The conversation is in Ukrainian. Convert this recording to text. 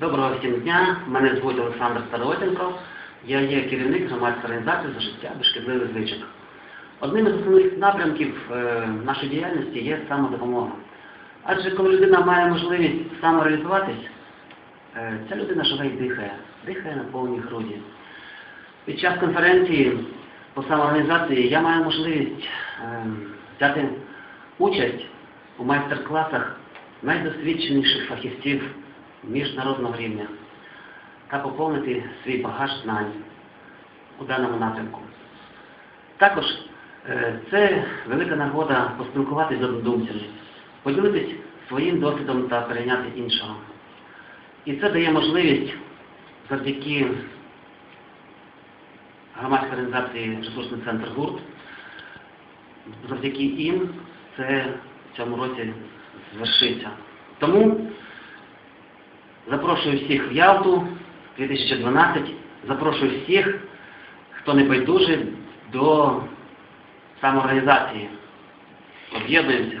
Доброго всім дня. Мене звуть Олександр Старотенко. Я є керівник громадської організації за життя без шкідливих звичок. Одним із основних напрямків е, нашої діяльності є самодопомога. Адже коли людина має можливість самореалізуватись, е, ця людина живе і дихає, дихає на повні груді. Під час конференції по самоорганізації я маю можливість е, взяти участь у майстер-класах найдосвідченіших фахівців міжнародного рівня та поповнити свій багаж знань у даному напрямку. Також е, це велика нагода поспілкуватися з однодумцями, поділитись своїм досвідом та перейняти іншого. І це дає можливість завдяки громадській організації Ресурсний центр ГУРТ, завдяки їм це в цьому році звершиться. Тому запрошую всіх в Ялту 2012, запрошую всіх, хто не байдужий до самоорганізації. Об'єднуємося.